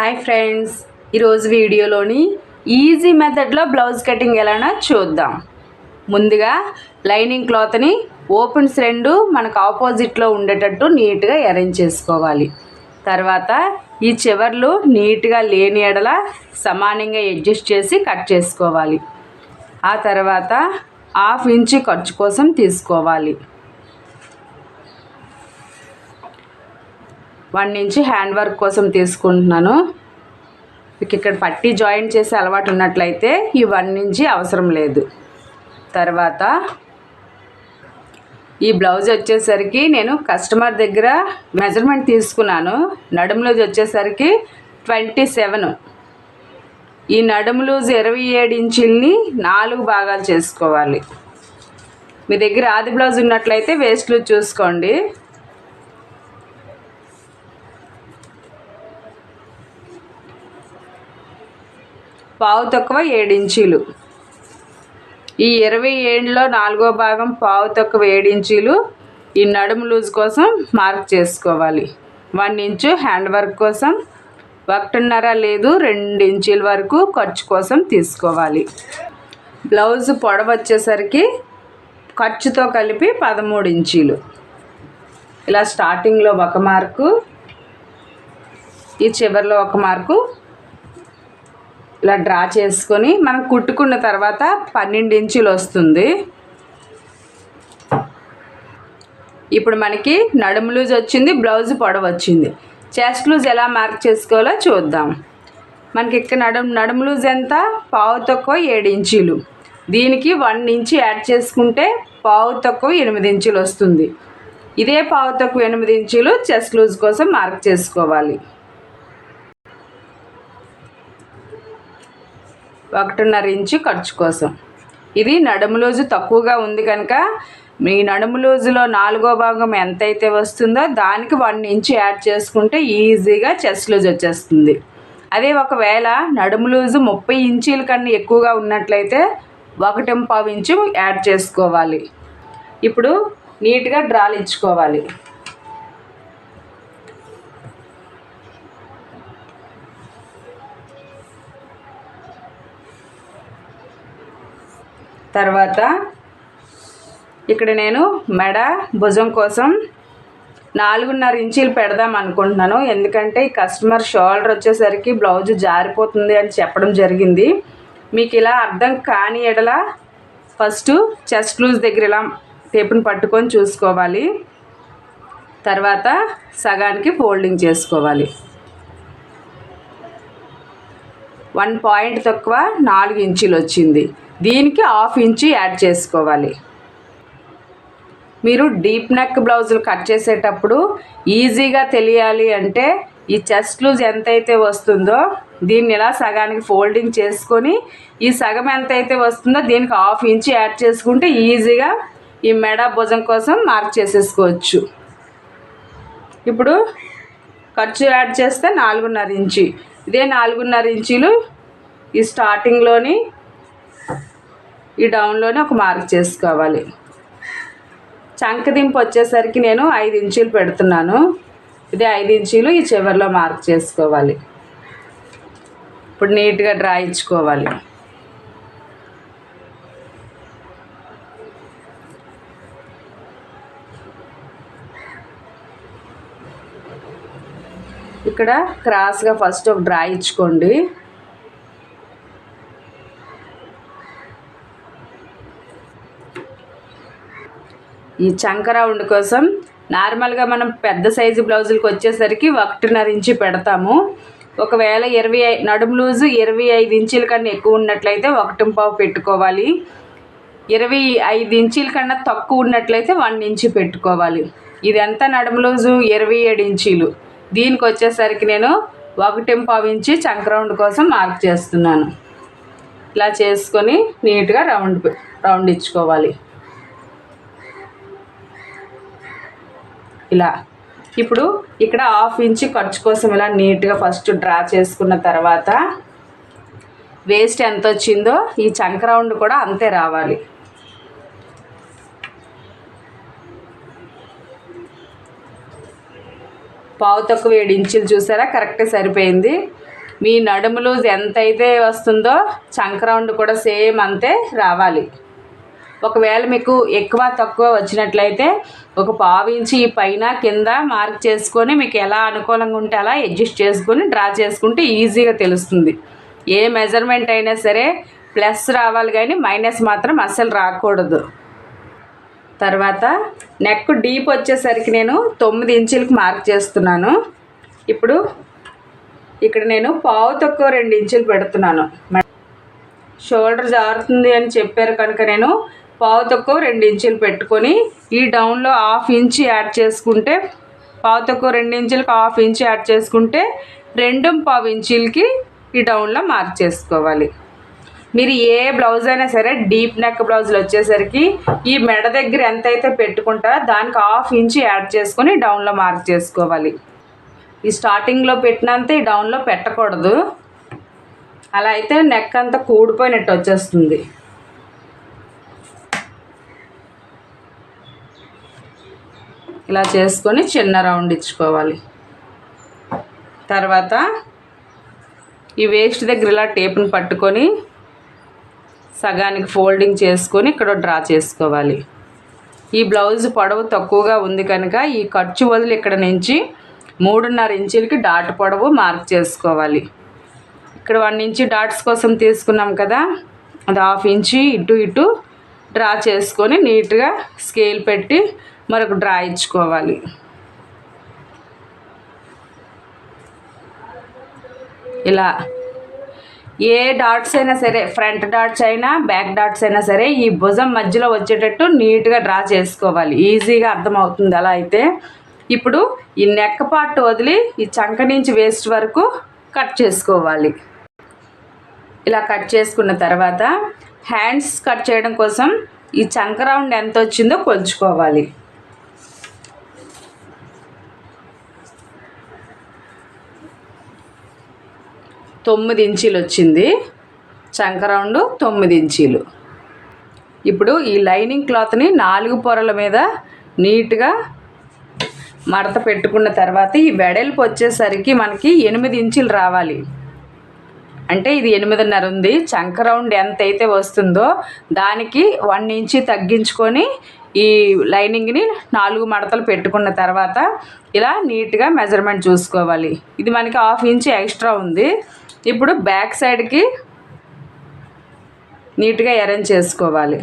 Hi friends ఈరోజు వీడియోలోని easy మెథడ్లో బ్లౌజ్ కటింగ్ ఎలానో చూద్దాం. ముందుగా లైనింగ్ క్లాత్ని ఓపెన్స్ రెండు మనకు ఆపోజిట్లో ఉండేటట్టు నీట్గా అరేంజ్ చేసుకోవాలి. తర్వాత ఈ చివర్లు నీట్గా లేని ఎడల సమానంగా అడ్జస్ట్ చేసి కట్ చేసుకోవాలి. ఆ తర్వాత హాఫ్ ఇంచ్ ఖర్చు కోసం తీసుకోవాలి. వన్ ఇంచ్ హ్యాండ్ వర్క్ కోసం తీసుకుంటున్నాను. మీకు ఇక్కడ పట్టి జాయిన్ చేసే అలవాటు ఉన్నట్లయితే ఈ వన్ ఇంచి అవసరం లేదు. తర్వాత ఈ బ్లౌజ్ వచ్చేసరికి నేను కస్టమర్ దగ్గర మెజర్మెంట్ తీసుకున్నాను. నడుములో వచ్చేసరికి ట్వంటీ సెవెన్. ఈ నడుము లూజ్ ఇరవై ఏడు ఇంచుల్ని నాలుగు భాగాలు చేసుకోవాలి. మీ దగ్గర ఆది బ్లౌజ్ ఉన్నట్లయితే వేస్ట్ లూజ్ చూసుకోండి. పావు తక్కువ ఏడు ఇంచీలు. ఈ ఇరవై ఏడులో నాలుగో భాగం పావు తక్కువ ఏడు ఇంచీలు ఈ నడుము లూజ్ కోసం మార్క్ చేసుకోవాలి. వన్ ఇంచు హ్యాండ్ వర్క్ కోసం ఒకటిన్నర లేదు రెండు ఇంచుల వరకు ఖర్చు కోసం తీసుకోవాలి. బ్లౌజ్ పొడవ వచ్చేసరికి ఖర్చుతో కలిపి పదమూడు ఇంచీలు. ఇలా స్టార్టింగ్లో ఒక మార్కు ఈ చివరిలో ఒక మార్కు ఇలా డ్రా చేసుకొని మనం కుట్టుకున్న తర్వాత పన్నెండు ఇంచులు వస్తుంది. ఇప్పుడు మనకి నడుము లూజ్ వచ్చింది బ్లౌజ్ పొడవ వచ్చింది. చెస్ట్ లూజ్ ఎలా మార్క్ చేసుకోవాలో చూద్దాం. మనకి ఇక్కడ నడుము నడుము లూజ్ ఎంత? పావు తక్కువ ఏడు ఇంచీలు. దీనికి వన్ ఇంచు యాడ్ చేసుకుంటే పావు తక్కువ ఎనిమిది ఇంచులు వస్తుంది. ఇదే పావు తక్కువ ఎనిమిది ఇంచులు చెస్ట్ లూజ్ కోసం మార్క్ చేసుకోవాలి. ఒకటిన్నర ఇంచు ఖర్చు కోసం. ఇది నడుము లూజు తక్కువగా ఉంది కనుక మీ నడుము లూజులో నాలుగో భాగం ఎంతైతే వస్తుందో దానికి వన్ ఇంచు యాడ్ చేసుకుంటే ఈజీగా చెస్ట్ లూజ్ వచ్చేస్తుంది. అదే ఒకవేళ నడుము లూజు ముప్పై ఇంచీల కన్నా ఎక్కువగా ఉన్నట్లయితే ఒకటి పావు ఇంచు యాడ్ చేసుకోవాలి. ఇప్పుడు నీట్గా డ్రాలు ఇచ్చుకోవాలి. తర్వాత ఇక్కడ నేను మెడ భుజం కోసం నాలుగున్నర ఇంచీలు పెడదాం అనుకుంటున్నాను. ఎందుకంటే ఈ కస్టమర్ షోల్డర్ వచ్చేసరికి బ్లౌజ్ జారిపోతుంది అని చెప్పడం జరిగింది. మీకు ఇలా అర్థం కాని ఎడల ఫస్ట్ చెస్ట్ లూజ్ దగ్గర ఇలా టేపుని పట్టుకొని చూసుకోవాలి. తర్వాత సగానికి ఫోల్డింగ్ చేసుకోవాలి. వన్ పాయింట్ తక్కువ నాలుగు ఇంచులు వచ్చింది. దీనికి హాఫ్ ఇంచు యాడ్ చేసుకోవాలి. మీరు డీప్ నెక్ బ్లౌజులు కట్ చేసేటప్పుడు ఈజీగా తెలియాలి అంటే ఈ చెస్ట్ లూజ్ ఎంతైతే వస్తుందో దీన్ని ఇలా సగానికి ఫోల్డింగ్ చేసుకొని ఈ సగం ఎంతైతే వస్తుందో దీనికి హాఫ్ ఇంచ్ యాడ్ చేసుకుంటే ఈజీగా ఈ మెడ భుజం కోసం మార్క్ చేసేసుకోవచ్చు. ఇప్పుడు ఖర్చు యాడ్ చేస్తే నాలుగున్నర ఇంచు. ఇదే నాలుగున్నర ఇంచీలు ఈ స్టార్టింగ్లోని ఈ డౌన్లోనే ఒక మార్క్ చేసుకోవాలి. చంకదింపు వచ్చేసరికి నేను ఐదు ఇంచీలు పెడుతున్నాను. ఇది ఐదు ఇంచీలు ఈ చివరిలో మార్క్ చేసుకోవాలి. ఇప్పుడు నీట్గా డ్రా ఇచ్చుకోవాలి. ఇక్కడ క్రాస్గా ఫస్ట్ ఒక డ్రా ఇచ్చుకోండి. ఈ చంక రౌండ్ కోసం నార్మల్గా మనం పెద్ద సైజు బ్లౌజులకు వచ్చేసరికి ఒకటిన్నర ఇంచు పెడతాము. ఒకవేళ ఇరవై ఐ నడుము లూజు ఇరవై ఐదు ఇంచుల కన్నా ఎక్కువ ఉన్నట్లయితే ఒకటి పావు పెట్టుకోవాలి. ఇరవై ఐదు ఇంచుల కన్నా తక్కువ ఉన్నట్లయితే వన్ ఇంచు పెట్టుకోవాలి. ఇది ఎంత నడుము లూజు ఇరవై ఏడు ఇంచీలు. దీనికి వచ్చేసరికి నేను ఒకటి పావు ఇంచి చంక రౌండ్ కోసం మార్క్ చేస్తున్నాను. ఇలా చేసుకొని నీట్గా రౌండ్ రౌండ్ ఇచ్చుకోవాలి. ఇలా. ఇప్పుడు ఇక్కడ హాఫ్ ఇంచ్ ఖర్చు కోసం ఇలా నీట్గా ఫస్ట్ డ్రా చేసుకున్న తర్వాత వేస్ట్ ఎంత వచ్చిందో ఈ చంక రౌండ్ కూడా అంతే రావాలి. పావు తక్కువ ఏడు ఇంచులు చూసారా? కరెక్ట్ సరిపోయింది. మీ నడుము లూజ్ ఎంతైతే వస్తుందో చంక రౌండ్ కూడా సేమ్ అంతే రావాలి. ఒకవేళ మీకు ఎక్కువ తక్కువ వచ్చినట్లయితే ఒక పావు ఇంచి పైన కింద మార్క్ చేసుకొని మీకు ఎలా అనుకూలంగా ఉంటే అలా అడ్జస్ట్ చేసుకొని డ్రా చేసుకుంటే ఈజీగా తెలుస్తుంది. ఏ మెజర్మెంట్ అయినా సరే ప్లస్ రావాలి కానీ మైనస్ మాత్రం అస్సలు రాకూడదు. తర్వాత నెక్ డీప్ వచ్చేసరికి నేను తొమ్మిది ఇంచులకు మార్క్ చేస్తున్నాను. ఇప్పుడు ఇక్కడ నేను పావు తక్కువ రెండు ఇంచులు పెడుతున్నాను. షోల్డర్ జారుతుంది అని చెప్పారు కనుక నేను పావు తక్కువ రెండు ఇంచులు పెట్టుకొని ఈ డౌన్లో హాఫ్ ఇంచ్ యాడ్ చేసుకుంటే పావు తక్కువ రెండు ఇంచులకు హాఫ్ ఇంచ్ యాడ్ చేసుకుంటే రెండు పావు ఇంచులకి ఈ డౌన్లో మార్క్ చేసుకోవాలి. మీరు ఏ బ్లౌజ్ అయినా సరే డీప్ నెక్ బ్లౌజులు వచ్చేసరికి ఈ మెడ దగ్గర ఎంత అయితే పెట్టుకుంటారో దానికి హాఫ్ ఇంచ్ యాడ్ చేసుకొని డౌన్లో మార్క్ చేసుకోవాలి. ఈ స్టార్టింగ్లో పెట్టినంత ఈ డౌన్లో పెట్టకూడదు. అలా అయితే నెక్ అంతా కూడిపోయినట్టు వచ్చేస్తుంది. ఇలా చేసుకొని చిన్న రౌండ్ ఇచ్చుకోవాలి. తర్వాత ఈ వేస్ట్ దగ్గర ఇలా టేప్ని పట్టుకొని సగానికి ఫోల్డింగ్ చేసుకొని ఇక్కడ డ్రా చేసుకోవాలి. ఈ బ్లౌజ్ పొడవు తక్కువగా ఉంది కనుక ఈ ఖర్చు వదిలి ఇక్కడ నుంచి మూడున్నర ఇంచులకి డాట్ పొడవు మార్క్ చేసుకోవాలి. ఇక్కడ వన్ ఇంచు డాట్స్ కోసం తీసుకున్నాం కదా అది హాఫ్ ఇంచి ఇటు ఇటు డ్రా చేసుకొని నీట్గా స్కేల్ పెట్టి మరొక డ్రా ఇచ్చుకోవాలి. ఇలా ఏ డాట్స్ అయినా సరే ఫ్రంట్ డాట్స్ అయినా బ్యాక్ డాట్స్ అయినా సరే ఈ భుజం మధ్యలో వచ్చేటట్టు నీట్గా డ్రా చేసుకోవాలి. ఈజీగా అర్థమవుతుంది అలా అయితే. ఇప్పుడు ఈ నెక్క పార్ట్ వదిలి ఈ చంక నుంచి వేస్ట్ వరకు కట్ చేసుకోవాలి. ఇలా కట్ చేసుకున్న తర్వాత హ్యాండ్స్ కట్ చేయడం కోసం ఈ చంక రౌండ్ ఎంత వచ్చిందో కొలుచుకోవాలి. తొమ్మిది ఇంచీలు వచ్చింది. చంక రౌండ్ తొమ్మిది ఇంచీలు. ఇప్పుడు ఈ లైనింగ్ క్లాత్ని నాలుగు పొరల మీద నీట్గా మడత పెట్టుకున్న తర్వాత ఈ వెడల్పు వచ్చేసరికి మనకి ఎనిమిది ఇంచులు రావాలి. అంటే ఇది ఎనిమిదిన్నర ఉంది. చంక రౌండ్ ఎంత అయితే వస్తుందో దానికి వన్ ఇంచి తగ్గించుకొని ఈ లైనింగ్ని నాలుగు మడతలు పెట్టుకున్న తర్వాత ఇలా నీట్గా మెజర్మెంట్ చూసుకోవాలి. ఇది మనకి హాఫ్ ఇంచ్ ఎక్స్ట్రా ఉంది. ఇప్పుడు బ్యాక్ సైడ్కి నీట్గా అరేంజ్ చేసుకోవాలి.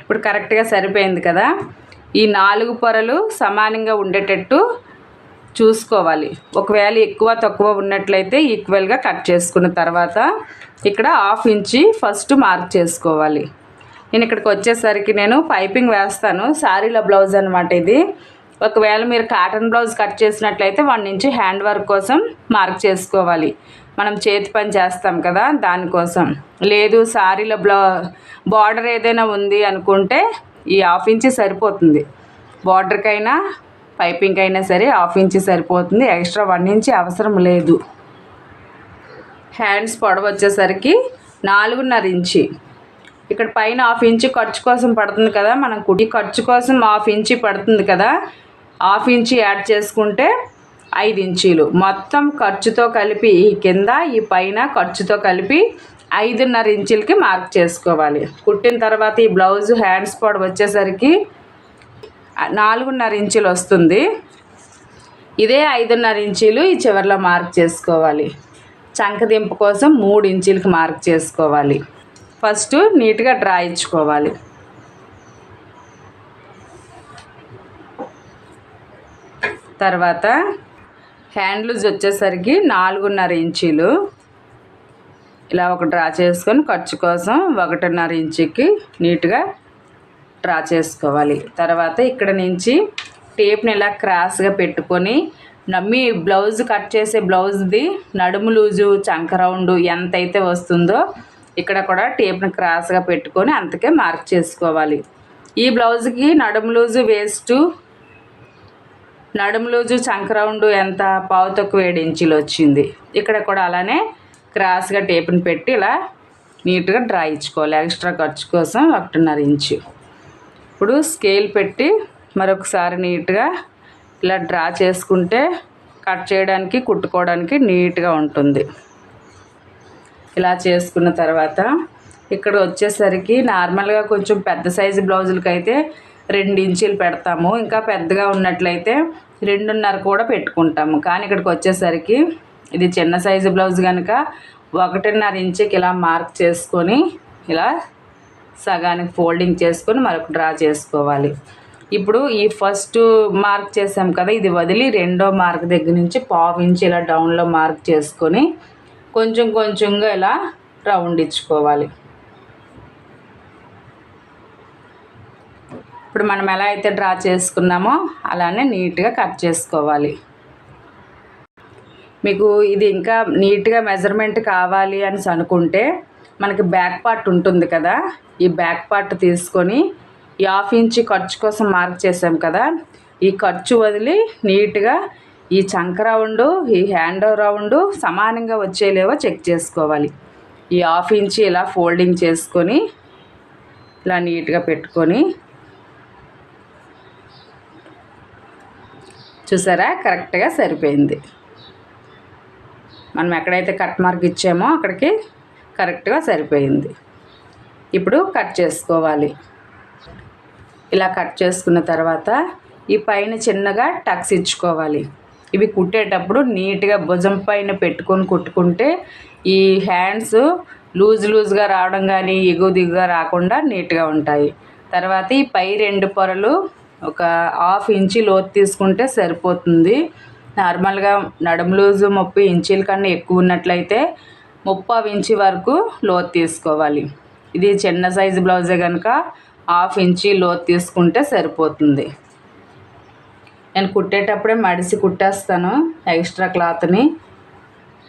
ఇప్పుడు కరెక్ట్గా సరిపోయింది కదా? ఈ నాలుగు పొరలు సమానంగా ఉండేటట్టు చూసుకోవాలి. ఒకవేళ ఎక్కువ తక్కువ ఉన్నట్లయితే ఈక్వల్గా కట్ చేసుకున్న తర్వాత ఇక్కడ హాఫ్ ఇంచి ఫస్ట్ మార్క్ చేసుకోవాలి. నేను ఇక్కడికి వచ్చేసరికి నేను పైపింగ్ వేస్తాను. శారీల బ్లౌజ్ అనమాట ఇది. ఒకవేళ మీరు కాటన్ బ్లౌజ్ కట్ చేసినట్లయితే వన్ ఇంచి హ్యాండ్ వర్క్ కోసం మార్క్ చేసుకోవాలి. మనం చేతి పని చేస్తాం కదా దానికోసం లేదు శారీల బ్లౌ బార్డర్ ఏదైనా ఉంది అనుకుంటే ఈ హాఫ్ ఇంచి సరిపోతుంది. బార్డర్కైనా పైపింగ్ అయినా సరే హాఫ్ ఇంచి సరిపోతుంది. ఎక్స్ట్రా వన్ ఇంచి అవసరం లేదు. హ్యాండ్స్ పొడవు వచ్చేసరికి నాలుగున్నర ఇంచి. ఇక్కడ పైన హాఫ్ ఇంచి ఖర్చు కోసం పడుతుంది కదా మనం కుడి. ఖర్చు కోసం హాఫ్ ఇంచి పడుతుంది కదా. హాఫ్ ఇంచి యాడ్ చేసుకుంటే ఐదు ఇంచీలు. మొత్తం ఖర్చుతో కలిపి ఈ కింద ఈ పైన ఖర్చుతో కలిపి ఐదున్నర ఇంచులకి మార్క్ చేసుకోవాలి. కుట్టిన తర్వాత ఈ బ్లౌజ్ హ్యాండ్స్ పొడవు వచ్చేసరికి నాలుగున్నర ఇంచులు వస్తుంది. ఇదే ఐదున్నర ఇంచీలు ఈ చివరిలో మార్క్ చేసుకోవాలి. చంకదింపు కోసం మూడు ఇంచులకు మార్క్ చేసుకోవాలి. ఫస్ట్ నీట్గా డ్రా ఇచ్చుకోవాలి. తర్వాత హ్యాండ్ లూజ్ వచ్చేసరికి నాలుగున్నర ఇంచీలు. ఇలా ఒక డ్రా చేసుకొని ఖర్చు కోసం ఒకటిన్నర ఇంచుకి నీట్గా డ్రా చేసుకోవాలి. తర్వాత ఇక్కడ నుంచి టేప్ని ఇలా క్రాస్గా పెట్టుకొని నమ్మి బ్లౌజ్ కట్ చేసే బ్లౌజ్ది నడుము లూజు చంక రౌండ్ ఎంత అయితే వస్తుందో ఇక్కడ కూడా టేప్ని క్రాస్గా పెట్టుకొని అంతకే మార్క్ చేసుకోవాలి. ఈ బ్లౌజ్కి నడుము లూజు వేస్ట్. నడుము లూజు చంక రౌండ్ ఎంత? పావు తక్కువ ఏడు ఇంచులు వచ్చింది. ఇక్కడ కూడా అలానే క్రాస్గా టేపుని పెట్టి ఇలా నీట్గా డ్రా ఇచ్చుకోవాలి. ఎక్స్ట్రా ఖర్చు కోసం ఒకటిన్నర ఇంచు. ఇప్పుడు స్కేల్ పెట్టి మరొకసారి నీట్గా ఇలా డ్రా చేసుకుంటే కట్ చేయడానికి కుట్టుకోవడానికి నీట్గా ఉంటుంది. ఇలా చేసుకున్న తర్వాత ఇక్కడ వచ్చేసరికి నార్మల్గా కొంచెం పెద్ద సైజు బ్లౌజులకి అయితే రెండు ఇంచీలు పెడతాము. ఇంకా పెద్దగా ఉన్నట్లయితే రెండున్నర కూడా పెట్టుకుంటాము. కానీ ఇక్కడికి వచ్చేసరికి ఇది చిన్న సైజు బ్లౌజ్ కనుక ఒకటిన్నర ఇంచుకి ఇలా మార్క్ చేసుకొని ఇలా సగానికి ఫోల్డింగ్ చేసుకొని మరొక డ్రా చేసుకోవాలి. ఇప్పుడు ఈ ఫస్ట్ మార్క్ చేసాం కదా ఇది వదిలి రెండో మార్క్ దగ్గర నుంచి పావు ఇంచ్ ఇలా డౌన్లో మార్క్ చేసుకొని కొంచెం కొంచెంగా ఇలా రౌండ్ ఇచ్చుకోవాలి. ఇప్పుడు మనం ఎలా అయితే డ్రా చేసుకున్నామో అలానే నీట్గా కట్ చేసుకోవాలి. మీకు ఇది ఇంకా నీట్గా మెజర్మెంట్ కావాలి అని అనుకుంటే మనకి బ్యాక్ పార్ట్ ఉంటుంది కదా ఈ బ్యాక్ పార్ట్ తీసుకొని హాఫ్ ఇంచి ఖర్చు కోసం మార్క్ చేసాం కదా. ఈ ఖర్చు వదిలి నీట్గా ఈ చంక రౌండ్ ఈ హ్యాండ్ రౌండ్ సమానంగా వచ్చేలేవో చెక్ చేసుకోవాలి. ఈ హాఫ్ ఇంచి ఇలా ఫోల్డింగ్ చేసుకొని ఇలా నీట్గా పెట్టుకొని. చూసారా? కరెక్ట్గా సరిపోయింది. మనం ఎక్కడైతే కట్ మార్క్ ఇచ్చామో అక్కడికి కరెక్ట్గా సరిపోయింది. ఇప్పుడు కట్ చేసుకోవాలి. ఇలా కట్ చేసుకున్న తర్వాత ఈ పైన చిన్నగా టక్స్ ఇచ్చుకోవాలి. ఇవి కుట్టేటప్పుడు నీట్గా భుజం పైన పెట్టుకొని కుట్టుకుంటే ఈ హ్యాండ్స్ లూజ్ లూజ్గా రావడం కానీ ఎగువ దిగుగా రాకుండా నీట్గా ఉంటాయి. తర్వాత ఈ పై రెండు పొరలు ఒక హాఫ్ ఇంచి లోతు తీసుకుంటే సరిపోతుంది. నార్మల్గా నడుము లూజు ముప్పై ఇంచీల కన్నా ఎక్కువ ఉన్నట్లయితే ముప్పై ఇంచి వరకు లోతు తీసుకోవాలి. ఇది చిన్న సైజు బ్లౌజే కనుక హాఫ్ ఇంచి లోతు తీసుకుంటే సరిపోతుంది. నేను కుట్టేటప్పుడే మడిసి కుట్టేస్తాను ఎక్స్ట్రా క్లాత్ని.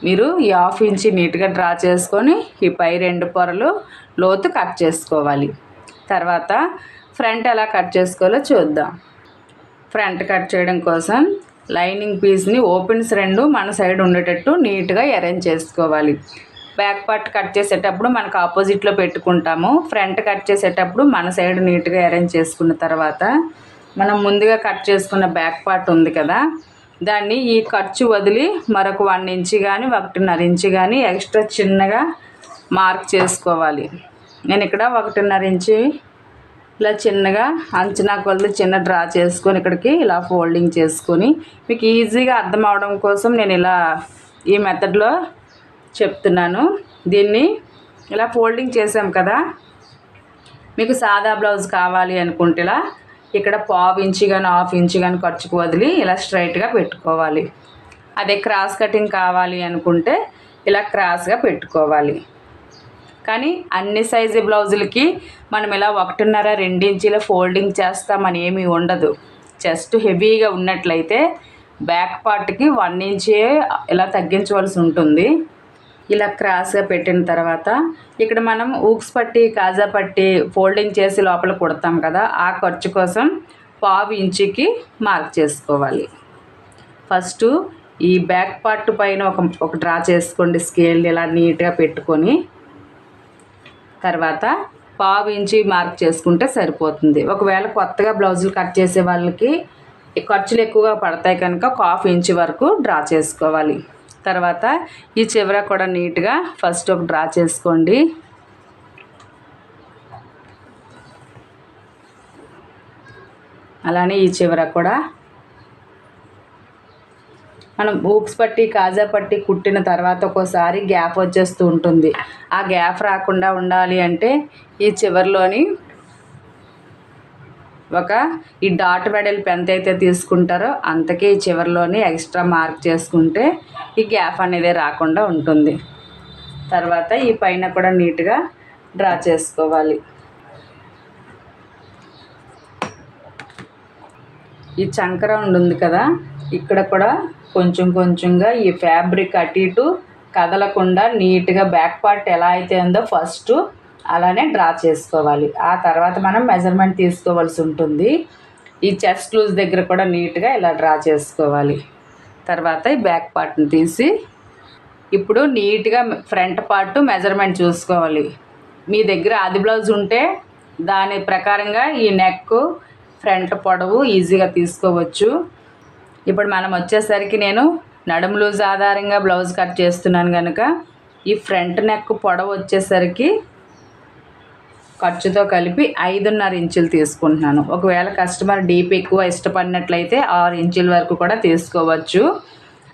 మీరు ఈ హాఫ్ ఇంచి నీట్గా డ్రా చేసుకొని ఈ పై రెండు పొరలు లోతు కట్ చేసుకోవాలి. తర్వాత ఫ్రంట్ ఎలా కట్ చేసుకోవాలో చూద్దాం. ఫ్రంట్ కట్ చేయడం కోసం లైనింగ్ పీస్ని ఓపెన్స్ రెండు మన సైడ్ ఉండేటట్టు నీట్గా అరేంజ్ చేసుకోవాలి. బ్యాక్ పార్ట్ కట్ చేసేటప్పుడు మనకు ఆపోజిట్లో పెట్టుకుంటాము. ఫ్రంట్ కట్ చేసేటప్పుడు మన సైడ్ నీట్గా అరేంజ్ చేసుకున్న తర్వాత మనం ముందుగా కట్ చేసుకున్న బ్యాక్ పార్ట్ ఉంది కదా దాన్ని ఈ ఖర్చు వదిలి మరొక వన్ ఇంచు కానీ ఒకటిన్నర ఇంచు కానీ ఎక్స్ట్రా చిన్నగా మార్క్ చేసుకోవాలి. నేను ఇక్కడ ఒకటిన్నర ఇంచి ఇలా చిన్నగా అంచనా కొలది చిన్న డ్రా చేసుకొని ఇక్కడికి ఇలా ఫోల్డింగ్ చేసుకొని మీకు ఈజీగా అర్థం అవడం కోసం నేను ఇలా ఈ మెథడ్లో చెప్తున్నాను. దీన్ని ఇలా ఫోల్డింగ్ చేసాం కదా. మీకు సాదా బ్లౌజ్ కావాలి అనుకుంటే ఇలా ఇక్కడ పావు ఇంచి కానీ హాఫ్ ఇంచి కానీ ఖర్చుకు వదిలి ఇలా స్ట్రైట్గా పెట్టుకోవాలి. అదే క్రాస్ కటింగ్ కావాలి అనుకుంటే ఇలా క్రాస్గా పెట్టుకోవాలి. కానీ అన్ని సైజు బ్లౌజులకి మనం ఇలా ఒకటిన్నర రెండించీల ఫోల్డింగ్ చేస్తామని ఏమీ ఉండదు. జస్ట్ హెవీగా ఉన్నట్లయితే బ్యాక్ పార్ట్కి వన్ ఇంచే ఇలా తగ్గించవలసి ఉంటుంది. ఇలా క్రాస్గా పెట్టిన తర్వాత ఇక్కడ మనం ఊక్స్ పట్టి కాజా పట్టి ఫోల్డింగ్ చేసి లోపల కుడతాం కదా ఆ ఖర్చు కోసం పావు ఇంచుకి మార్క్ చేసుకోవాలి. ఫస్ట్ ఈ బ్యాక్ పార్ట్ పైన ఒక ఒక డ్రా చేసుకోండి స్కేల్ ఇలా నీట్గా పెట్టుకొని. తర్వాత పావు ఇంచి మార్క్ చేసుకుంటే సరిపోతుంది. ఒకవేళ కొత్తగా బ్లౌజులు కట్ చేసే వాళ్ళకి ఖర్చులు ఎక్కువగా పడతాయి కనుక ఒక హాఫ్ ఇంచ్ వరకు డ్రా చేసుకోవాలి. తర్వాత ఈ చివర కూడా నీట్గా ఫస్ట్ ఒక డ్రా చేసుకోండి. అలానే ఈ చివర కూడా. మనం బూక్స్ పట్టి కాజా పట్టి కుట్టిన తర్వాత ఒక్కోసారి గ్యాప్ వచ్చేస్తూ ఉంటుంది. ఆ గ్యాప్ రాకుండా ఉండాలి అంటే ఈ చివరిలోని ఒక ఈ డాట్ వెడల్పు ఎంత అయితే తీసుకుంటారో అంతకే చివరిలోని ఎక్స్ట్రా మార్క్ చేసుకుంటే ఈ గ్యాప్ అనేది రాకుండా ఉంటుంది. తర్వాత ఈ పైన కూడా నీట్గా డ్రా చేసుకోవాలి. ఈ చంకర ఉంది కదా ఇక్కడ కూడా కొంచెం కొంచెంగా ఈ ఫ్యాబ్రిక్ అటు ఇటు కదలకుండా నీట్గా బ్యాక్ పార్ట్ ఎలా అయితే ఉందో ఫస్ట్ అలానే డ్రా చేసుకోవాలి. ఆ తర్వాత మనం మెజర్మెంట్ తీసుకోవాల్సి ఉంటుంది. ఈ చెస్ట్ లూజ్ దగ్గర కూడా నీట్గా ఇలా డ్రా చేసుకోవాలి. తర్వాత ఈ బ్యాక్ పార్ట్ని తీసి ఇప్పుడు నీట్గా ఫ్రంట్ పార్ట్ మెజర్మెంట్ చూసుకోవాలి. మీ దగ్గర ఆది బ్లౌజ్ ఉంటే దాని ప్రకారంగా ఈ నెక్ ఫ్రంట్ పొడవు ఈజీగా తీసుకోవచ్చు. ఇప్పుడు మనం వచ్చేసరికి నేను నడుము లూజ్ ఆధారంగా బ్లౌజ్ కట్ చేస్తున్నాను కనుక ఈ ఫ్రంట్ నెక్ పొడవు వచ్చేసరికి ఖర్చుతో కలిపి ఐదున్నర ఇంచులు తీసుకుంటున్నాను. ఒకవేళ కస్టమర్ డీప్ ఎక్కువ ఇష్టపడినట్లయితే ఆరు ఇంచుల వరకు కూడా తీసుకోవచ్చు.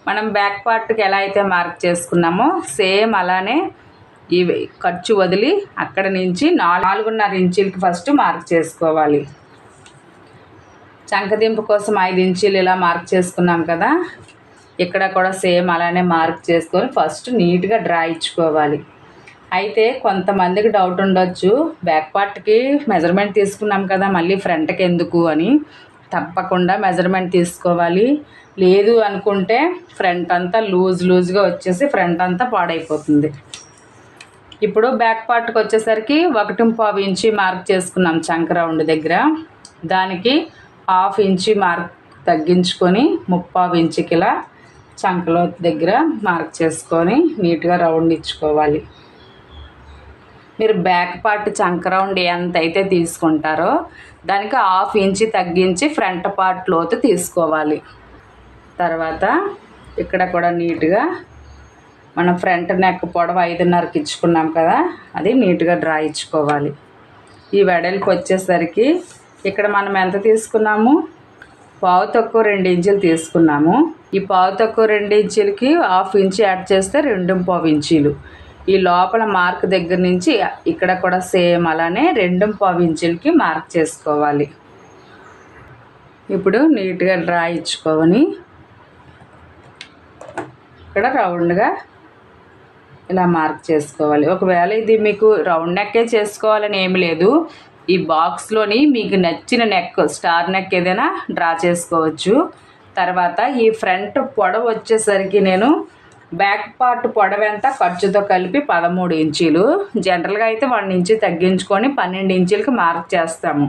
మనం బ్యాక్ పార్ట్కి ఎలా అయితే మార్క్ చేసుకున్నామో సేమ్ అలానే ఇవి ఖర్చు వదిలి అక్కడ నుంచి నాలుగున్నర ఇంచులకి ఫస్ట్ మార్క్ చేసుకోవాలి. చంకదింపు కోసం ఐదు ఇంచులు ఇలా మార్క్ చేసుకున్నాం కదా ఇక్కడ కూడా సేమ్ అలానే మార్క్ చేసుకొని ఫస్ట్ నీట్గా డ్రా ఇచ్చుకోవాలి. అయితే కొంతమందికి డౌట్ ఉండొచ్చు. బ్యాక్ పార్ట్కి మెజర్మెంట్ తీసుకున్నాం కదా మళ్ళీ ఫ్రంట్కి ఎందుకు అని. తప్పకుండా మెజర్మెంట్ తీసుకోవాలి. లేదు అనుకుంటే ఫ్రంట్ అంతా లూజ్ లూజ్గా వచ్చేసి ఫ్రంట్ అంతా పాడైపోతుంది. ఇప్పుడు బ్యాక్ పార్ట్కి వచ్చేసరికి ఒకటి పావు ఇంచి మార్క్ చేసుకున్నాం చంక రౌండ్ దగ్గర. దానికి హాఫ్ ఇంచి మార్క్ తగ్గించుకొని ముప్పావు ఇంచుకి ఇలా చంకలో దగ్గర మార్క్ చేసుకొని నీట్గా రౌండ్ ఇచ్చుకోవాలి. మీరు బ్యాక్ పార్ట్ చంకరౌండ్ ఎంత అయితే తీసుకుంటారో దానికి హాఫ్ ఇంచి తగ్గించి ఫ్రంట్ పార్ట్ లోతు తీసుకోవాలి. తర్వాత ఇక్కడ కూడా నీట్గా మనం ఫ్రంట్ నెక్ పొడవు ఐదున్నరకి ఇచ్చుకున్నాం కదా అది నీట్గా డ్రా ఇచ్చుకోవాలి. ఈ వెడల్కి వచ్చేసరికి ఇక్కడ మనం ఎంత తీసుకున్నాము? పావు తక్కువ రెండు ఇంచులు తీసుకున్నాము. ఈ పావు తక్కువ రెండు ఇంచులకి హాఫ్ ఇంచు యాడ్ చేస్తే రెండు పావు ఇంచీలు. ఈ లోపల మార్క్ దగ్గర నుంచి ఇక్కడ కూడా సేమ్ అలానే రెండు పావు ఇంచులకి మార్క్ చేసుకోవాలి. ఇప్పుడు నీట్గా డ్రా ఇచ్చుకొని ఇక్కడ రౌండ్గా ఇలా మార్క్ చేసుకోవాలి. ఒకవేళ ఇది మీకు రౌండ్ నెక్కే చేసుకోవాలని ఏమి లేదు. ఈ బాక్స్లోని మీకు నచ్చిన నెక్ స్టార్ నెక్ ఏదైనా డ్రా చేసుకోవచ్చు. తర్వాత ఈ ఫ్రంట్ పొడవు వచ్చేసరికి నేను బ్యాక్ పార్ట్ పొడవెంత ఖర్చుతో కలిపి పదమూడు ఇంచీలు. జనరల్గా అయితే వన్ ఇంచు తగ్గించుకొని పన్నెండు ఇంచులకి మార్క్ చేస్తాము.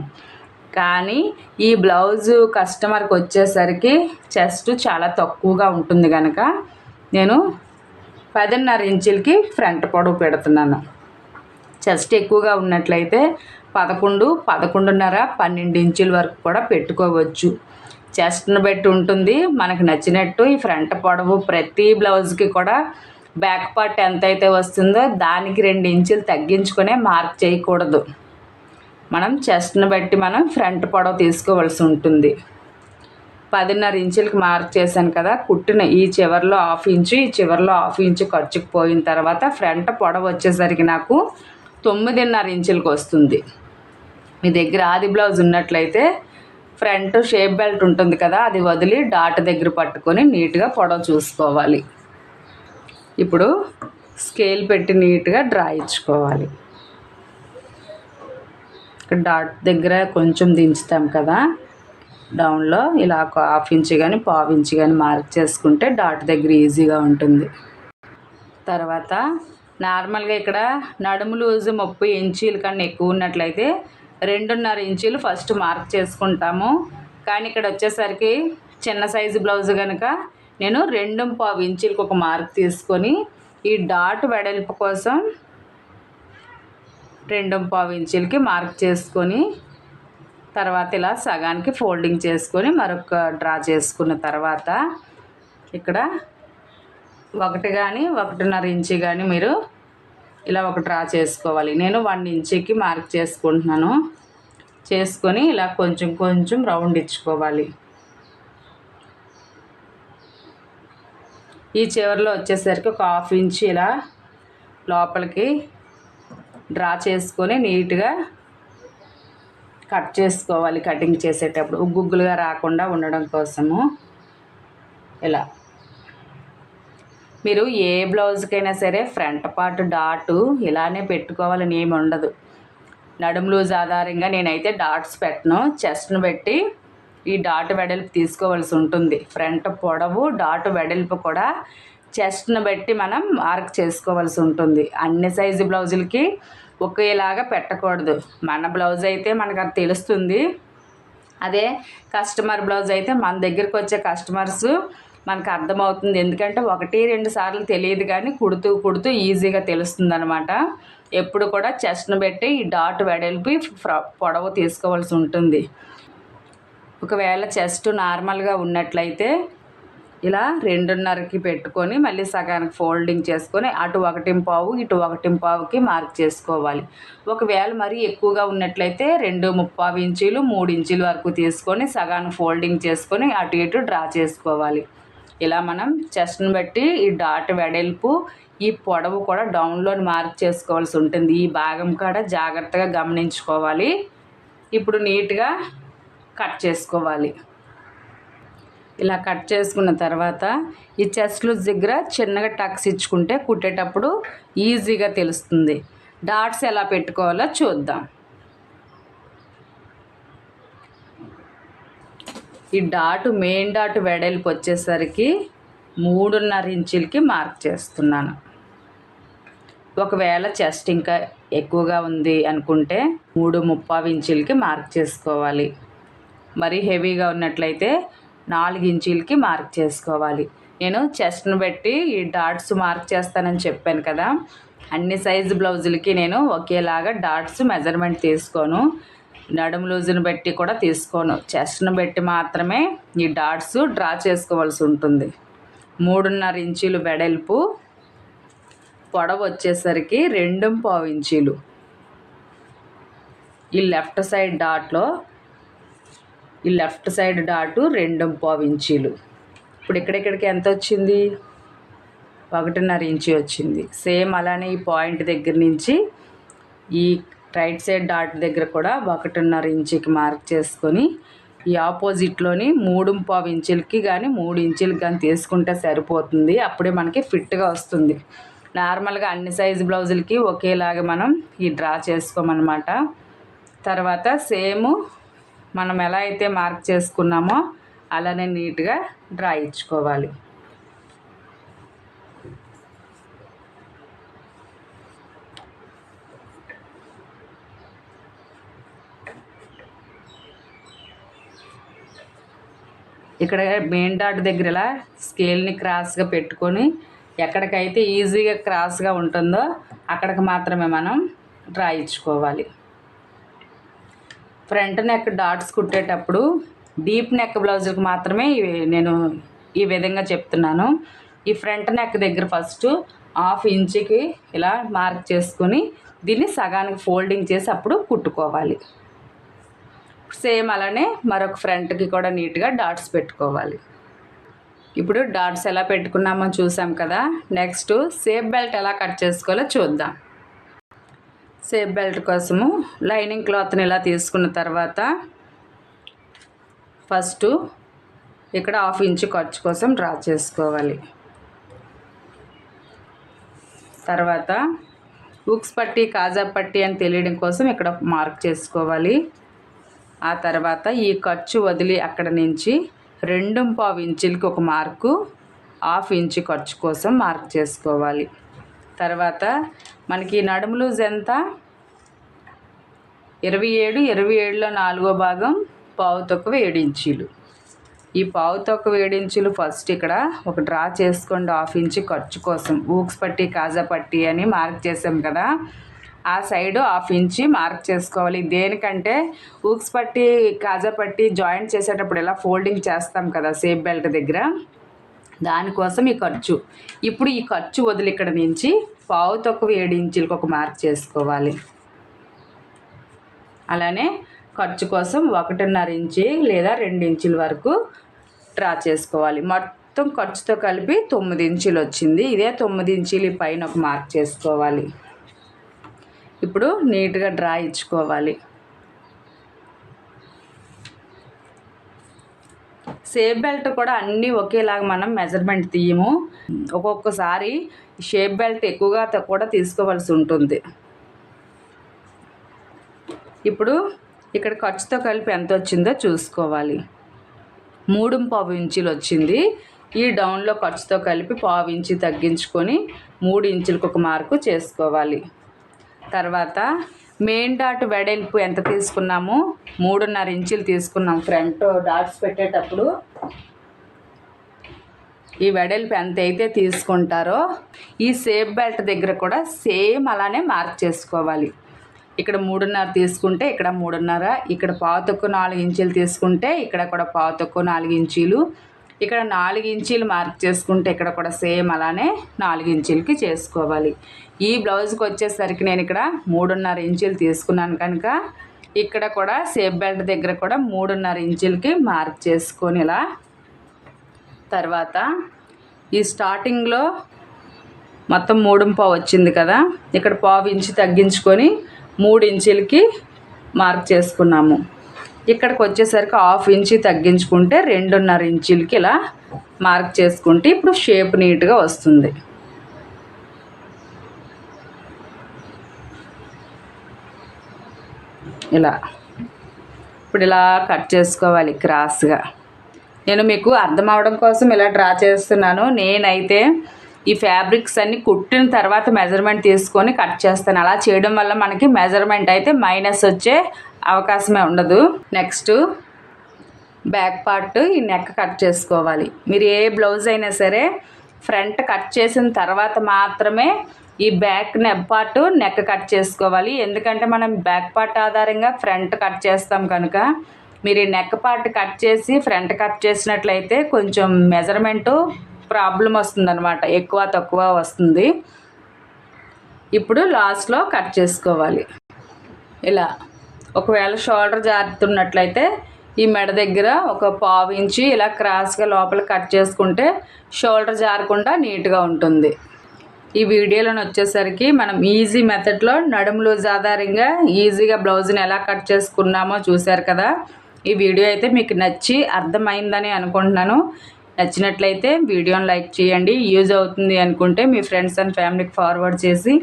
కానీ ఈ బ్లౌజు కస్టమర్కి వచ్చేసరికి చెస్ట్ చాలా తక్కువగా ఉంటుంది కనుక నేను పదిన్నర ఇంచులకి ఫ్రంట్ పొడవు పెడుతున్నాను. చెస్ట్ ఎక్కువగా ఉన్నట్లయితే పదకొండు పదకొండున్నర పన్నెండు ఇంచుల వరకు కూడా పెట్టుకోవచ్చు. చెస్ట్ని బట్టి ఉంటుంది. మనకు నచ్చినట్టు ఈ ఫ్రంట్ పొడవు ప్రతి బ్లౌజ్కి కూడా బ్యాక్ పార్ట్ ఎంత అయితే వస్తుందో దానికి రెండు ఇంచులు తగ్గించుకునే మార్క్ చేయకూడదు. మనం చెస్ట్ని బట్టి మనం ఫ్రంట్ పొడవు తీసుకోవాల్సి ఉంటుంది. పదిన్నర ఇంచులకు మార్క్ చేశాను కదా కుట్టిన ఈ చివరిలో హాఫ్ ఇంచు ఈ చివరిలో హాఫ్ ఇంచు ఖర్చుకు పోయిన తర్వాత ఫ్రంట్ పొడవు వచ్చేసరికి నాకు తొమ్మిదిన్నర ఇంచులకు వస్తుంది. మీ దగ్గర ఆది బ్లౌజ్ ఉన్నట్లయితే ఫ్రంట్ షేప్ బెల్ట్ ఉంటుంది కదా అది వదిలి డాట్ దగ్గర పట్టుకొని నీట్గా పొడవ చూసుకోవాలి. ఇప్పుడు స్కేల్ పెట్టి నీట్గా డ్రా ఇచ్చుకోవాలి. డాట్ దగ్గర కొంచెం దించుతాం కదా డౌన్లో ఇలా ఒక హాఫ్ ఇంచ్ కానీ పావు ఇంచ్ కానీ మార్క్ చేసుకుంటే డాట్ దగ్గర ఈజీగా ఉంటుంది. తర్వాత నార్మల్గా ఇక్కడ నడుము లూజు ముప్పై ఇంచీలు కన్నా ఎక్కువ ఉన్నట్లయితే రెండున్నర ఇంచీలు ఫస్ట్ మార్క్ చేసుకుంటాము. కానీ ఇక్కడ వచ్చేసరికి చిన్న సైజు బ్లౌజ్ కనుక నేను రెండు పావు ఇంచులకు ఒక మార్క్ తీసుకొని ఈ డాట్ వెడల్పు కోసం రెండు పావు ఇంచులకి మార్క్ చేసుకొని తర్వాత ఇలా సగానికి ఫోల్డింగ్ చేసుకొని మరొక డ్రా చేసుకున్న తర్వాత ఇక్కడ ఒకటి కానీ ఒకటిన్నర ఇంచి కానీ మీరు ఇలా ఒక డ్రా చేసుకోవాలి. నేను వన్ ఇంచుకి మార్క్ చేసుకుంటున్నాను. చేసుకొని ఇలా కొంచెం కొంచెం రౌండ్ ఇచ్చుకోవాలి. ఈ చివరిలో వచ్చేసరికి ఒక హాఫ్ ఇంచ్ ఇలా లోపలికి డ్రా చేసుకొని నీట్గా కట్ చేసుకోవాలి కటింగ్ చేసేటప్పుడు. ఉగ్గుగ్గులుగా రాకుండా ఉండడం కోసము. ఇలా. మీరు ఏ బ్లౌజ్కైనా సరే ఫ్రంట్ పార్ట్ డాటు ఇలానే పెట్టుకోవాలని ఏమి ఉండదు. నడుము లూజ్ ఆధారంగా నేనైతే డాట్స్ పెట్టను. చెస్ట్ను పెట్టి ఈ డాట్ వెడల్పు తీసుకోవాల్సి ఉంటుంది. ఫ్రంట్ పొడవు డాట్ వెడల్పు కూడా చెస్ట్ను బట్టి మనం మార్క్ చేసుకోవాల్సి ఉంటుంది. అన్ని సైజు బ్లౌజులకి ఒకేలాగా పెట్టకూడదు. మన బ్లౌజ్ అయితే మనకు అది తెలుస్తుంది. అదే కస్టమర్ బ్లౌజ్ అయితే మన దగ్గరికి వచ్చే కస్టమర్స్ మనకు అర్థమవుతుంది. ఎందుకంటే ఒకటి రెండు సార్లు తెలియదు కానీ కుడుతూ కుడుతూ ఈజీగా తెలుస్తుంది అనమాట ఎప్పుడు కూడా చెస్ట్ను పెట్టి ఈ డాట్ వెడల్పి ఫ్ర- పొడవు తీసుకోవాల్సి ఉంటుంది. ఒకవేళ చెస్ట్ నార్మల్గా ఉన్నట్లయితే ఇలా రెండున్నరకి పెట్టుకొని మళ్ళీ సగానికి ఫోల్డింగ్ చేసుకొని అటు ఒకటి పావు ఇటు ఒకటి పావుకి మార్క్ చేసుకోవాలి. ఒకవేళ మరీ ఎక్కువగా ఉన్నట్లయితే రెండు ముప్పావు ఇంచీలు మూడు ఇంచుల వరకు తీసుకొని సగానికి ఫోల్డింగ్ చేసుకొని అటు ఇటు డ్రా చేసుకోవాలి. ఇలా మనం చెస్ట్ని బట్టి ఈ డాట్ వెడల్పు ఈ పొడవు కూడా డౌన్లోని మార్క్ చేసుకోవాల్సి ఉంటుంది. ఈ భాగం కాడ జాగ్రత్తగా గమనించుకోవాలి. ఇప్పుడు నీట్గా కట్ చేసుకోవాలి. ఇలా కట్ చేసుకున్న తర్వాత ఈ చెస్ట్ లూజ్ దగ్గర చిన్నగా టక్స్ ఇచ్చుకుంటే కుట్టేటప్పుడు ఈజీగా తెలుస్తుంది. డాట్స్ ఎలా పెట్టుకోవాలో చూద్దాం. ఈ డాట్ మెయిన్ డాట్ వెడల్పు వచ్చేసరికి మూడున్నర ఇంచులకి మార్క్ చేస్తున్నాను. ఒకవేళ చెస్ట్ ఇంకా ఎక్కువగా ఉంది అనుకుంటే మూడు ముప్పావు ఇంచులకి మార్క్ చేసుకోవాలి. మరీ హెవీగా ఉన్నట్లయితే నాలుగు ఇంచులకి మార్క్ చేసుకోవాలి. నేను చెస్ట్ను బట్టి ఈ డాట్స్ మార్క్ చేస్తానని చెప్పాను కదా. అన్ని సైజు బ్లౌజులకి నేను ఒకేలాగా డాట్స్ మెజర్మెంట్ తీసుకోను. నడుము లూజుని బట్టి కూడా తీసుకోను. చెస్ట్ను బట్టి మాత్రమే ఈ డాట్స్ డ్రా చేసుకోవాల్సి ఉంటుంది. మూడున్నర ఇంచీలు వెడల్పు పొడవు వచ్చేసరికి రెండు పావు ఇంచీలు. ఈ లెఫ్ట్ సైడ్ డాట్లో ఈ లెఫ్ట్ సైడ్ డాటు రెండు పావు ఇంచీలు. ఇప్పుడు ఇక్కడెక్కడికి ఎంత వచ్చింది? ఒకటిన్నర ఇంచి వచ్చింది. సేమ్ అలానే ఈ పాయింట్ దగ్గర నుంచి ఈ రైట్ సైడ్ డాట్ దగ్గర కూడా ఒకటిన్నర ఇంచుకి మార్క్ చేసుకొని ఈ ఆపోజిట్లోని మూడు పావు ఇంచులకి కానీ మూడు ఇంచులకి కానీ తీసుకుంటే సరిపోతుంది. అప్పుడే మనకి ఫిట్గా వస్తుంది. నార్మల్గా అన్ని సైజు బ్లౌజులకి ఒకేలాగా మనం ఈ డ్రా చేసుకోమన్నమాట. తర్వాత సేమ్ మనం ఎలా అయితే మార్క్ చేసుకున్నామో అలానే నీట్గా డ్రా ఇచ్చుకోవాలి. ఇక్కడ మెయిన్ డాట్ దగ్గర ఇలా స్కేల్ని క్రాస్గా పెట్టుకొని ఎక్కడికైతే ఈజీగా క్రాస్గా ఉంటుందో అక్కడికి మాత్రమే మనం డ్రా ఇచ్చుకోవాలి. ఫ్రంట్ నెక్ డాట్స్ కుట్టేటప్పుడు డీప్ నెక్ బ్లౌజులకు మాత్రమే నేను ఈ విధంగా చెప్తున్నాను. ఈ ఫ్రంట్ నెక్ దగ్గర ఫస్ట్ హాఫ్ ఇంచుకి ఇలా మార్క్ చేసుకొని దీన్ని సగానికి ఫోల్డింగ్ చేసి అప్పుడు కుట్టుకోవాలి. సేమ్ అలానే మరొక ఫ్రంట్కి కూడా నీట్గా డాట్స్ పెట్టుకోవాలి. ఇప్పుడు డాట్స్ ఎలా పెట్టుకున్నామో చూసాం కదా. నెక్స్ట్ సేఫ్ బెల్ట్ ఎలా కట్ చేసుకోవాలో చూద్దాం. సేఫ్ బెల్ట్ కోసము లైనింగ్ క్లాత్ని ఇలా తీసుకున్న తర్వాత ఫస్ట్ ఇక్కడ హాఫ్ ఇంచ్ ఖర్చు కోసం డ్రా చేసుకోవాలి. తర్వాత ఉక్స్ పట్టి కాజా పట్టి అని తెలియడం కోసం ఇక్కడ మార్క్ చేసుకోవాలి. ఆ తర్వాత ఈ ఖర్చు వదిలి అక్కడ నుంచి రెండు పావు ఇంచులకి ఒక మార్కు హాఫ్ ఇంచు ఖర్చు కోసం మార్క్ చేసుకోవాలి. తర్వాత మనకి నడుము లూజ్ ఎంత? ఇరవై ఏడు ఇరవై ఏడులో నాలుగో భాగం పావు తక్కువ ఏడు ఇంచీలు. ఈ పావు తక్కువ ఏడు ఫస్ట్ ఇక్కడ ఒక డ్రా చేసుకోండి హాఫ్ ఇంచు ఖర్చు కోసం. ఊక్స్ పట్టి కాజా పట్టి అని మార్క్ చేసాం కదా ఆ సైడ్ హాఫ్ ఇంచి మార్క్ చేసుకోవాలి. దేనికంటే ఊక్స్ పట్టి కాజా పట్టి జాయింట్ చేసేటప్పుడు ఇలా ఫోల్డింగ్ చేస్తాం కదా సేఫ్ బెల్ట్ దగ్గర. దానికోసం ఈ ఖర్చు. ఇప్పుడు ఈ ఖర్చు వదిలి ఇక్కడ నుంచి పావు తక్కువ ఏడు ఇంచులకు ఒక మార్క్ చేసుకోవాలి. అలానే ఖర్చు కోసం ఒకటిన్నర ఇంచి లేదా రెండు ఇంచుల వరకు డ్రా చేసుకోవాలి. మొత్తం ఖర్చుతో కలిపి తొమ్మిది ఇంచులు వచ్చింది. ఇదే తొమ్మిది ఇంచులు పైన ఒక మార్క్ చేసుకోవాలి. ఇప్పుడు నీట్గా డ్రా ఇచ్చుకోవాలి. షేప్ బెల్ట్ కూడా అన్నీ ఒకేలాగా మనం మెజర్మెంట్ తీయము. ఒక్కొక్కసారి షేప్ బెల్ట్ ఎక్కువగా కూడా తీసుకోవాల్సి ఉంటుంది. ఇప్పుడు ఇక్కడ ఖర్చుతో కలిపి ఎంత వచ్చిందో చూసుకోవాలి. మూడు పావు ఇంచులు వచ్చింది. ఈ డౌన్లో ఖర్చుతో కలిపి పావు ఇంచు తగ్గించుకొని మూడు ఇంచులకు ఒక మార్కు చేసుకోవాలి. తర్వాత మెయిన్ డాట్ వెడల్పు ఎంత తీసుకున్నాము? మూడున్నర ఇంచులు తీసుకున్నాం ఫ్రంట్ డాట్స్ పెట్టేటప్పుడు. ఈ వెడల్పు ఎంత అయితే తీసుకుంటారో ఈ సేఫ్ బెల్ట్ దగ్గర కూడా సేమ్ అలానే మార్క్ చేసుకోవాలి. ఇక్కడ మూడున్నర తీసుకుంటే ఇక్కడ మూడున్నర ఇక్కడ పావు నాలుగు ఇంచులు తీసుకుంటే ఇక్కడ కూడా పావు నాలుగు ఇంచీలు ఇక్కడ నాలుగు ఇంచీలు మార్క్ చేసుకుంటే ఇక్కడ కూడా సేమ్ అలానే నాలుగు ఇంచీలకి చేసుకోవాలి. ఈ బ్లౌజ్కి వచ్చేసరికి నేను ఇక్కడ మూడున్నర ఇంచీలు తీసుకున్నాను కనుక ఇక్కడ కూడా సేఫ్ బెల్ట్ దగ్గర కూడా మూడున్నర ఇంచులకి మార్క్ చేసుకొని ఇలా తర్వాత ఈ స్టార్టింగ్లో మొత్తం మూడు పావు వచ్చింది కదా ఇక్కడ పావు ఇంచు తగ్గించుకొని మూడు ఇంచులకి మార్క్ చేసుకున్నాము. ఇక్కడికి వచ్చేసరికి హాఫ్ ఇంచి తగ్గించుకుంటే రెండున్నర ఇంచులకి ఇలా మార్క్ చేసుకుంటే ఇప్పుడు షేప్ నీట్గా వస్తుంది. ఇలా. ఇప్పుడు ఇలా కట్ చేసుకోవాలి క్రాస్గా. నేను మీకు అర్థం అవడం కోసం ఇలా డ్రా చేస్తున్నాను. నేనైతే ఈ ఫ్యాబ్రిక్స్ అన్ని కుట్టిన తర్వాత మెజర్మెంట్ తీసుకొని కట్ చేస్తాను. అలా చేయడం వల్ల మనకి మెజర్మెంట్ అయితే మైనస్ వచ్చే అవకాశమే ఉండదు. నెక్స్ట్ బ్యాక్ పార్ట్ ఈ నెక్ కట్ చేసుకోవాలి. మీరు ఏ బ్లౌజ్ అయినా సరే ఫ్రంట్ కట్ చేసిన తర్వాత మాత్రమే ఈ back neck part neck cut చేసుకోవాలి. ఎందుకంటే మనం బ్యాక్ పార్ట్ ఆధారంగా ఫ్రంట్ కట్ చేస్తాం కనుక మీరు ఈ నెక్ పార్ట్ కట్ చేసి ఫ్రంట్ కట్ చేసినట్లయితే కొంచెం మెజర్మెంటు ప్రాబ్లం వస్తుందన్నమాట. ఎక్కువ తక్కువ వస్తుంది. ఇప్పుడు లాస్ట్లో కట్ చేసుకోవాలి. ఇలా. ఒకవేళ షోల్డర్ జారుతున్నట్లయితే ఈ మెడ దగ్గర ఒక పావు ఇంచి ఇలా క్రాస్గా లోపల కట్ చేసుకుంటే షోల్డర్ జారకుండా నీట్గా ఉంటుంది. ఈ వీడియోలోని వచ్చేసరికి మనం ఈజీ మెథడ్లో నడుము లూజ్ ఆధారంగా ఈజీగా బ్లౌజ్ని ఎలా కట్ చేసుకున్నామో చూశారు కదా. ఈ వీడియో అయితే మీకు నచ్చి అర్థమైందని అనుకుంటున్నాను. నచ్చినట్లయితే వీడియోని లైక్ చేయండి. యూజ్ అవుతుంది అనుకుంటే మీ ఫ్రెండ్స్ అండ్ ఫ్యామిలీకి ఫార్వర్డ్ చేసి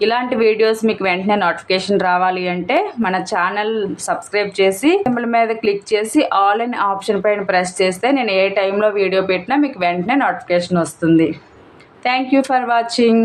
ఇలాంటి వీడియోస్ మీకు వెంటనే నోటిఫికేషన్ రావాలి అంటే మన ఛానల్ సబ్స్క్రైబ్ చేసి సింబల్ మీద క్లిక్ చేసి ఆల్ అనే ఆప్షన్ పైన ప్రెస్ చేస్తే నేను ఏ టైంలో వీడియో పెట్టినా మీకు వెంటనే నోటిఫికేషన్ వస్తుంది. Thank you for watching